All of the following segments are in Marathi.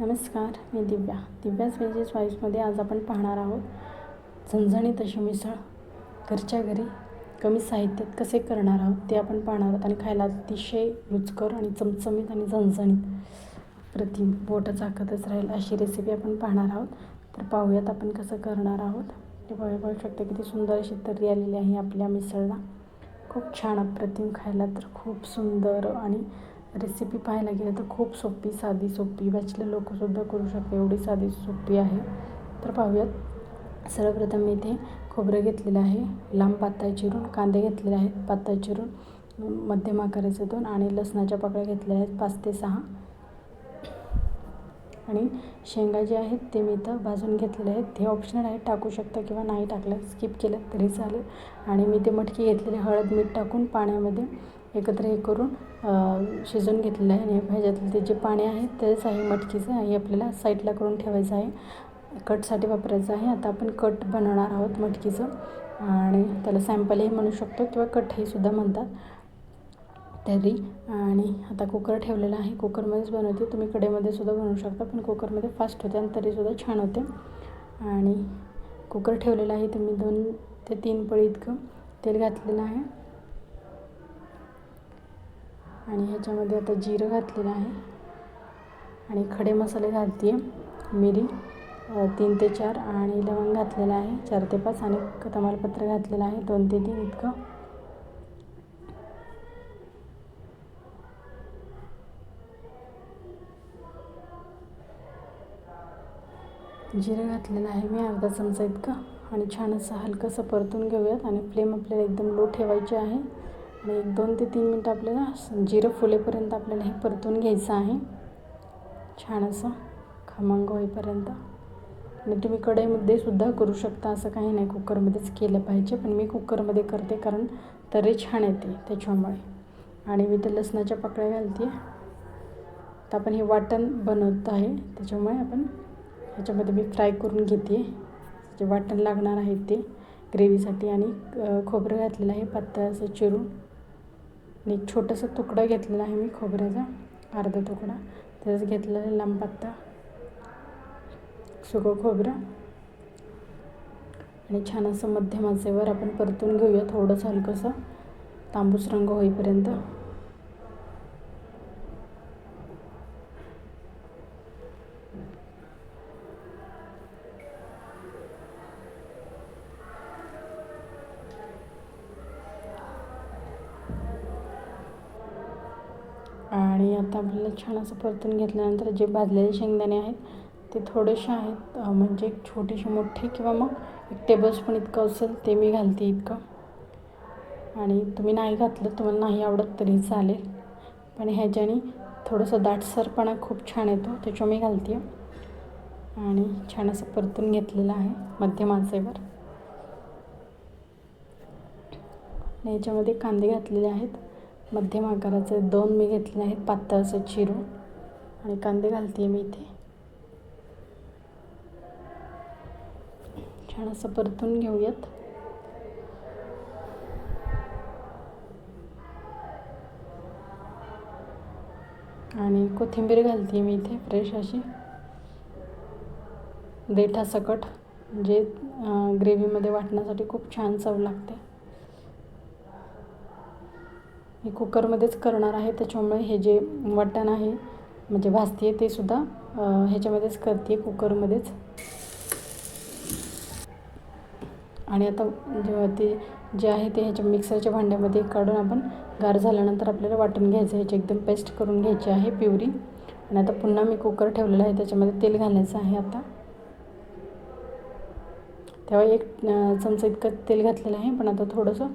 नमस्कार मी दिव्या. दिव्याच व्हेजेस वाईजमध्ये आज आपण पाहणार आहोत झणझणीत अशी मिसळ घरच्या घरी कमी साहित्यात कसे करणार आहोत ते आपण पाहणार आहोत आणि खायला अतिशय रुचकर आणि चमचमीत आणि झणझणीत प्रतिम बोटं चाकतच राहील अशी रेसिपी आपण पाहणार आहोत. तर पाहूयात आपण कसं करणार आहोत. ते पाहू पाहू शकता किती सुंदर अशी तर्री आलेली आहे आपल्या मिसळला. खूप छान अप्रतिम खायला तर खूप सुंदर आणि रेसिपी पाहायला गेलं तर खूप सोपी साधी सोपी. बॅचलर लोकंसुद्धा करू शकते एवढी साधी सोपी आहे. तर पाहूयात. सर्वप्रथम मी इथे खोबरं घेतलेलं आहे. लांब पातळ चिरून कांदे घेतलेले आहेत पातळ चिरून. मध्यम आकाराचे दोन आणि लसणाच्या पाकळ्या घेतलेल्या आहेत पाच ते सहा. आणि शेंगा जे आहेत ते मी इथं भाजून घेतलेले आहेत. ते ऑप्शनल आहे टाकू शकता किंवा नाही टाकलं स्किप केलं तरी चालेल. आणि मी ते मटकी घेतलेले हळद मीठ टाकून पाण्यामध्ये एकत्र हे करून शिजवून घेतलेलं आहे आणि ह्याच्यातलं ते जे पाणी आहे तेच आहे मटकीचं हे आपल्याला साईडला करून ठेवायचं आहे. कटसाठी वापरायचं आहे. आता आपण कट बनवणार आहोत मटकीचं. आणि त्याला सॅम्पलही म्हणू शकतो किंवा कटही सुद्धा म्हणतात. तरी आणि आता कुकर ठेवलेला आहे. कुकरमध्येच बनवते. तुम्ही कडेमध्ये सुद्धा बनवू शकता पण कुकरमध्ये फास्ट होते आणि तरीसुद्धा छान होते. आणि कुकर ठेवलेला आहे. तुम्ही दोन ते तीन पळी इतकं तेल घातलेलं आहे. आणि ह्याच्यामध्ये आता जिरं घातलेलं आहे. आणि खडे मसाले घालते मिरी तीन ते चार आणि लवंग घातलेलं आहे. चार ते पाच आणि तमालपत्र घातलेलं आहे. दोन ते तीन इतकं. जिरं घातलेलं आहे मी अर्धा चमचा इतका. आणि छान असं हलकंसं परतून घेऊयात. आणि फ्लेम आपल्याला एकदम लो ठेवायची आहे. आणि एक दोन ते तीन मिनटं आपल्याला जिरं फुलेपर्यंत आपल्याला हे परतून घ्यायचं आहे. छान असं खमंग होईपर्यंत. आणि तुम्ही कढईमध्ये सुद्धा करू शकता असं काही नाही. कुकरमध्येच केलं पाहिजे पण मी कुकरमध्ये करते कारण तरी छान येते त्याच्यामुळे. आणि मी तर लसणाच्या पाकळ्या घालते तर आपण हे वाटण बनवत आहे. त्याच्यामुळे आपण ह्याच्यामध्ये मी फ्राय करून घेते. जे वाटण लागणार आहे ते ग्रेव्हीसाठी आणि खोबरं घातलेलं आहे पातळ असं चिरून. आणि एक छोटंसं तुकडा घेतलेला आहे मी खोबऱ्याचा अर्धा तुकडा. त्याच घेतलेला आहे लांब पत्ता सुकं खोबरं आणि छान असं मध्यम आचेवर आपण परतून घेऊया थोडंसं हलकंसं. तांबूस रंग होईपर्यंत. आणि आता आपल्याला छान असं परतून घेतल्यानंतर जे भाजलेले शेंगदाणे आहेत ते थोडेसे आहेत. म्हणजे एक छोटेसे मोठे किंवा मग एक टेबलस्पून इतकं असेल ते मी घालते इतकं. आणि तुम्ही नाही घातलं तुम्हाला नाही आवडत तरी चालेल. पण ह्याच्याने थोडंसं दाटसरपणा खूप छान येतो त्याच्या मी घालते. आणि छान असं परतून घेतलेलं आहे मध्यम आचेवर. आणि याच्यामध्ये कांदे घातलेले आहेत. मध्यम आकाराचे दोन मी घेतले आहेत. पातळ असं चिरून. आणि कांदे घालते मी इथे. छान असं परतून घेऊयात. आणि कोथिंबीर घालते मी इथे फ्रेश अशी. देठा सकट जे म्हणजे, ग्रेव्हीमध्ये वाटण्यासाठी खूप छान चव लागते. हे कुकरमध्येच करणार आहे. त्याच्यामुळे हे जे वाटण आहे म्हणजे भाजते ते सुद्धा ह्याच्यामध्येच करते कुकरमध्येच. आणि आता जेव्हा ते जे आहे ते ह्याच्या मिक्सरच्या भांड्यामध्ये काढून आपण गार झाल्यानंतर आपल्याला वाटून घ्यायचं ह्याची एकदम पेस्ट करून घ्यायची आहे प्युरी. आणि आता पुन्हा मी कुकर ठेवलेलं आहे. त्याच्यामध्ये तेल घालायचं आहे आता. तेव्हा एक चमचा इतकं तेल घातलेलं आहे पण आता थोडंसं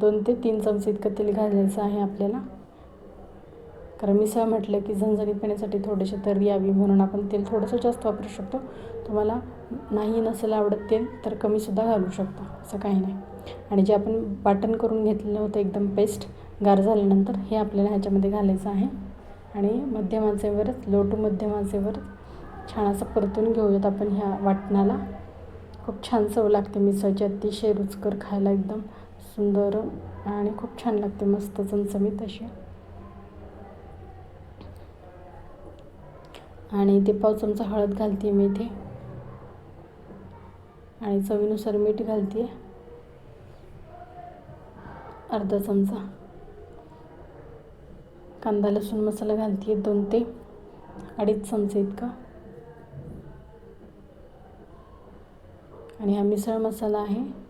दोन ते तीन चमचे इतकं तेल घालायचं आहे आपल्याला. कारण मिसळ म्हटलं की झणझणीत पिण्यासाठी थोडेसे तर यावी म्हणून आपण तेल थोडंसं जास्त वापरू शकतो. तुम्हाला नाही नसेल आवडत तेल तर कमीसुद्धा घालू शकता. असं काही नाही. आणि जे आपण वाटण करून घेतलेलं होतं एकदम पेस्ट गार झाल्यानंतर हे आपल्याला ह्याच्यामध्ये घालायचं आहे. आणि मध्यम आचेवरच लो टू मध्यमांचेवर छान असं परतून घेऊयात आपण ह्या वाटणाला. खूप छान चव लागते मिसळची. अतिशय रुचकर खायला एकदम. सुंदर आणि खूप छान लागते मस्त चमचमीत अशी. आणि ते पाव चमचा हळद घालते मी इथे. आणि चवीनुसार मीठ घालते अर्धा चमचा. कांदा लसूण मसाला घालते दोन ते अडीच चमचे इतका. आणि हा मिसळ मसाला आहे.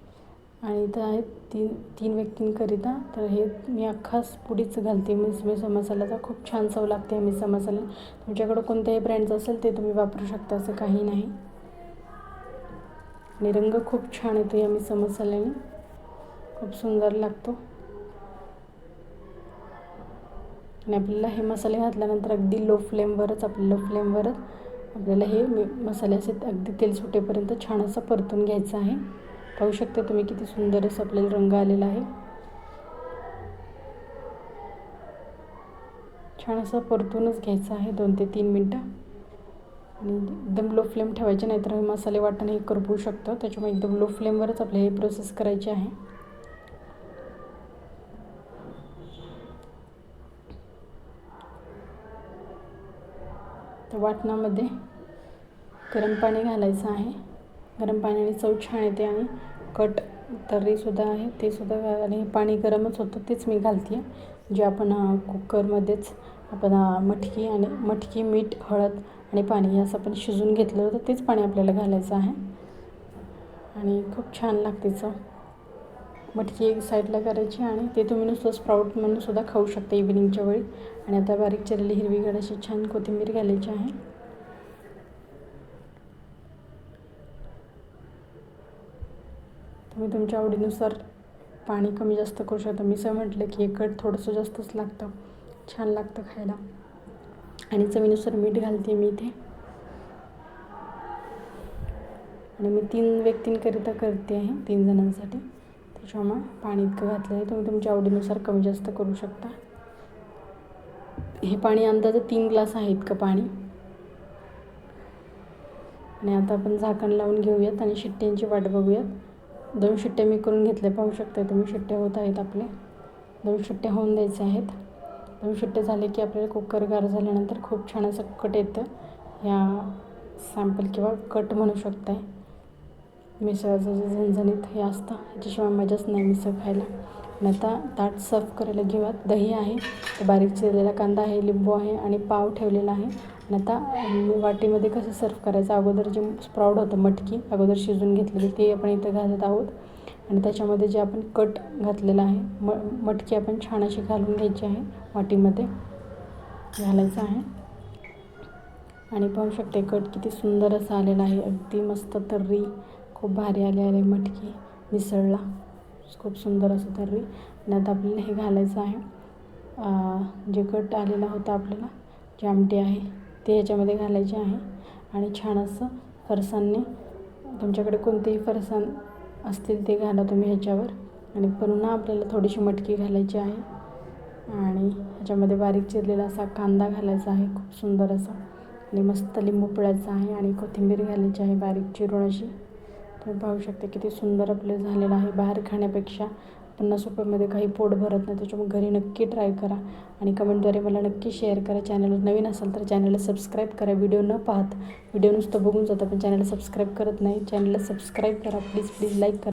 आणि इथं आहेत तीन तीन व्यक्तींकरिता. तर हे मी अख्खाच पुडीच घालते. मिस मिसळ मसाल्याचा खूप छान चव लागते मिसळ मसाला. तुमच्याकडं कोणत्याही ब्रँडचं असेल ते तुम्ही वापरू शकता असं काही नाही. आणि रंग खूप छान येतो या मिसळ मसाल्याने. खूप सुंदर लागतो. आणि आपल्याला हे मसाले घातल्यानंतर अगदी लो फ्लेमवरच आपल्या लो फ्लेमवरच आपल्याला हे मसाले असे अगदी तेल सुटेपर्यंत छान असं परतून घ्यायचं आहे. पाहू शकता तुम्ही किती सुंदर असं आपल्याला रंग आलेला आहे. छान असं परतूनच घ्यायचं आहे दोन ते तीन मिनटं. आणि एकदम लो फ्लेम ठेवायचे नाहीतर हे मसाले वाटण हे करपू शकतं. त्याच्यामुळे एकदम लो फ्लेमवरच आपल्याला हे प्रोसेस करायची आहे. तर वाटणामध्ये गरम पाणी घालायचं आहे. गरम पाण्याने चव छान येते आणि कट तर्रीसुद्धा आहे ते सुद्धा आणि पाणी गरमच होतं तेच मी घालते. आहे जे आपण कुकरमध्येच आपण मटकी आणि मटकी मीठ हळद आणि पाणी असं आपण शिजून घेतलं होतं तेच पाणी आपल्याला घालायचं आहे. आणि खूप छान लागते चव. मटकी एक साईडला करायची आणि ते तुम्ही नुसतं स्प्राऊट म्हणून सुद्धा खाऊ शकता इव्हिनिंगच्या वेळी. आणि आता बारीक चिरलेली हिरवी अशी छान कोथिंबीर घालायची आहे. तुम्ही तुमच्या आवडीनुसार पाणी कमी जास्त करू शकता. मिसळ म्हटलं की एक थोडंसं जास्तच लागतं. छान लागतं खायला. आणि चवीनुसार मीठ घालते मी इथे. आणि मी तीन व्यक्तींकरिता करते आहे तीन जणांसाठी. त्याच्यामुळे पाणी इतकं घातलं आहे. तुम्ही तुमच्या आवडीनुसार कमी जास्त करू शकता. हे पाणी अंदाजे तीन ग्लास आहे इतकं पाणी. आणि आता आपण झाकण लावून घेऊयात आणि शिट्ट्यांची वाट बघूयात. दोन शिट्टे मी करून घेतल्या पाहू शकता तुम्ही शिट्टे होत आहेत आपले. दोन शिट्टे होऊन द्यायचे आहेत. दोन शिट्टे झाले की आपल्याला कुकर गार झाल्यानंतर खूप छान असं कट येतं. ह्या सॅम्पल किंवा कट म्हणू शकताय. मिसळाचं जे झणझणीत हे असतं ह्याच्याशिवाय मजाच नाही मिसळ खायला. आणि आता ताट सर्व करायला घेऊयात. दही आहे बारीक चिरलेला कांदा आहे लिंबू आहे आणि पाव ठेवलेला आहे. आणि आता वाटीमध्ये कसं सर्व करायचं अगोदर जे स्प्राऊड होतं मटकी अगोदर शिजून घेतलेली ते आपण इथं घालत आहोत. आणि त्याच्यामध्ये जे आपण कट घातलेलं आहे म मटकी आपण छान अशी घालून घ्यायची आहे वाटीमध्ये घालायचं आहे. आणि पाहू शकते कट किती सुंदर असं आलेला आहे अगदी मस्त तर्री खूप भारी आले आले मटकी मिसळला. खूप सुंदर असं तर्री. आणि आता आपल्याला हे घालायचं आहे. जे कट आलेला होता आपल्याला जे आमटी आहे ते ह्याच्यामध्ये घालायचे आहे. आणि छान असं फरसाणने तुमच्याकडे कोणतेही फरसाण असतील ते घाला तुम्ही ह्याच्यावर. आणि पुन्हा आपल्याला थोडीशी मटकी घालायची आहे. आणि ह्याच्यामध्ये बारीक चिरलेला असा कांदा घालायचा आहे खूप सुंदर असा. आणि मस्त लिंबू पिळायचा आहे आणि कोथिंबीर घालायची आहे बारीक चिरून अशी. तुम्ही पाहू शकता किती सुंदर आपलं झालेलं आहे. बाहेर खाण्यापेक्षा पन्नास रुपयामध्ये काही पोट भरत नाही त्याच्यामुळे घरी नक्की ट्राय करा. आणि कमेंटद्वारे मला नक्की शेअर करा. चॅनलवर नवीन असाल तर चॅनलला सबस्क्राईब करा. व्हिडिओ न पाहत व्हिडिओ नुसतं बघून जातं पण चॅनलला सबस्क्राईब करत नाही. चॅनलला सबस्क्राईब करा. प्लीज प्लीज लाईक करा.